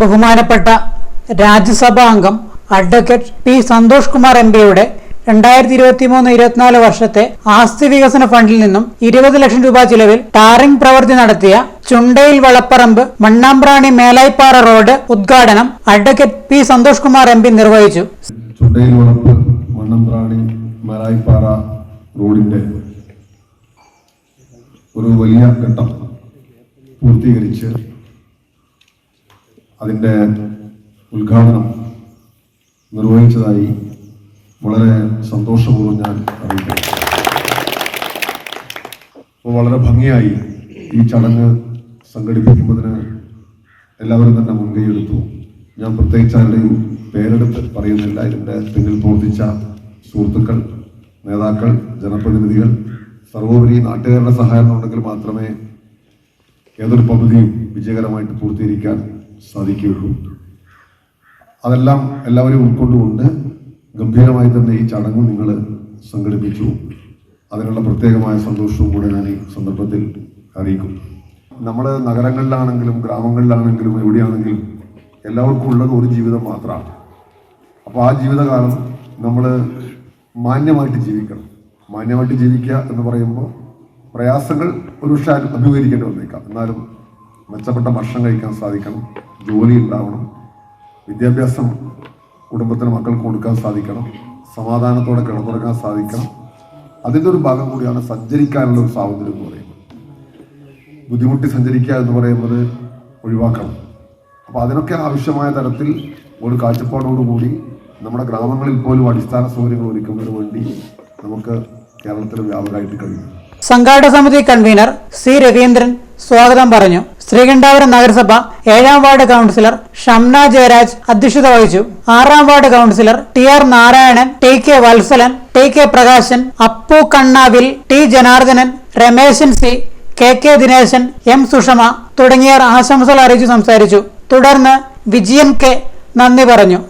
ബഹുമാനപ്പെട്ട രാജ്യസഭാ അംഗം advocate P Santhosh Kumar M പിയുടെ രണ്ടായിരത്തി ഇരുപത്തി മൂന്ന് ഇരുപത്തിനാല് വർഷത്തെ ആസ്തി വികസന ഫണ്ടിൽ നിന്നും ഇരുപത് ലക്ഷം രൂപ ചിലവിൽ ടാറിംഗ് പ്രവൃത്തി നടത്തിയ ചുണ്ടയിൽ വളപ്പറമ്പ് മണ്ണാമ്പ്രാണി മേലായിപ്പാറ റോഡ് ഉദ്ഘാടനം advocate P Santhosh Kumar M P നിർവഹിച്ചു. ചുണ്ടയിൽ വളപ്പ് മണ്ണമ്പ്രാണി മേലായിപ്പാറ റോഡിന്റെ ഒരു വലിയ ഘട്ടം പൂർത്തീകരിച്ച് അതിന്റെ ഉദ്ഘാടനം നിർവഹിച്ചതായി വളരെ സന്തോഷപൂർവം ഞാൻ അറിയിക്കുന്നു. അപ്പോൾ വളരെ ഭംഗിയായി ഈ ചടങ്ങ് സംഘടിപ്പിക്കുന്നതിന് എല്ലാവരും തന്നെ മുൻകൈയെടുത്തു. ഞാൻ പ്രത്യേകിച്ച് ആരുടെയും പേരെടുത്ത് പറയുന്നില്ല. ഇതിന്റെ പിന്നിൽ പ്രവർത്തിച്ച സുഹൃത്തുക്കൾ നേതാക്കൾ ജനപ്രതിനിധികൾ സർവോപരി നാട്ടുകാരുടെ സഹായം ഉണ്ടെങ്കിൽ മാത്രമേ ഏതൊരു പദ്ധതിയും വിജയകരമായിട്ട് പൂർത്തീകരിക്കാൻ സാധിക്കുകയുള്ളൂ. അതെല്ലാം എല്ലാവരും ഉൾക്കൊണ്ടുകൊണ്ട് ഗംഭീരമായി തന്നെ ഈ ചടങ്ങ് നിങ്ങൾ സംഘടിപ്പിച്ചു. അതിനുള്ള പ്രത്യേകമായ സന്തോഷവും കൂടെ ഞാൻ ഈ സന്ദർഭത്തിൽ അറിയിക്കും. നമ്മൾ നഗരങ്ങളിലാണെങ്കിലും ഗ്രാമങ്ങളിലാണെങ്കിലും എവിടെയാണെങ്കിലും എല്ലാവർക്കും ഉള്ളത് ഒരു ജീവിതം മാത്രമാണ്. അപ്പോൾ ആ ജീവിതകാലം നമ്മൾ മാന്യമായിട്ട് ജീവിക്കണം. മാന്യമായിട്ട് ജീവിക്കുക എന്ന് പറയുമ്പോൾ പ്രയാസങ്ങൾ ഒരു പക്ഷേ അഭിമുഖീകരിക്കേണ്ടി വന്നേക്കാം. എന്നാലും മെച്ചപ്പെട്ട ഭക്ഷണം കഴിക്കാൻ സാധിക്കണം ജോലി ഉണ്ടാവണം വിദ്യാഭ്യാസം കുടുംബത്തിന് മക്കൾക്ക് കൊടുക്കാൻ സാധിക്കണം സമാധാനത്തോടെ കിടന്നുറങ്ങാൻ സാധിക്കണം. അതിന്റെ ഒരു ഭാഗം കൂടിയാണ് സഞ്ചരിക്കാനുള്ള ഒരു സ്വാതന്ത്ര്യം എന്ന് പറയുന്നത്. ബുദ്ധിമുട്ടി സഞ്ചരിക്കുക എന്ന് പറയുന്നത് ഒഴിവാക്കണം. അപ്പോൾ അതിനൊക്കെ ആവശ്യമായ തരത്തിൽ ഒരു കാഴ്ചപ്പാടോടുകൂടി നമ്മുടെ ഗ്രാമങ്ങളിൽ പോലും അടിസ്ഥാന സൗകര്യങ്ങൾ ഒരുക്കുന്നതിന് വേണ്ടി നമുക്ക് കേരളത്തിൽ വ്യാപകമായിട്ട് കഴിയും സംഘാടക സമിതി കൺവീനർ സി രവീന്ദ്രൻ സ്വാഗതം പറഞ്ഞു. ശ്രീകണ്ഠാപുരം നഗരസഭ ഏഴാം വാർഡ് കൗൺസിലർ ഷംന ജയരാജ് അധ്യക്ഷത വഹിച്ചു. ആറാം ward councillor T R Narayanan T K Valsalan T K Prakashan Appu Kannavil T Janardhanan Rameshan C K K Dineshan M Sushama തുടങ്ങിയവർ ആശംസകൾ അറിയിച്ചു സംസാരിച്ചു. തുടർന്ന് വിജയൻ കെ നന്ദി പറഞ്ഞു.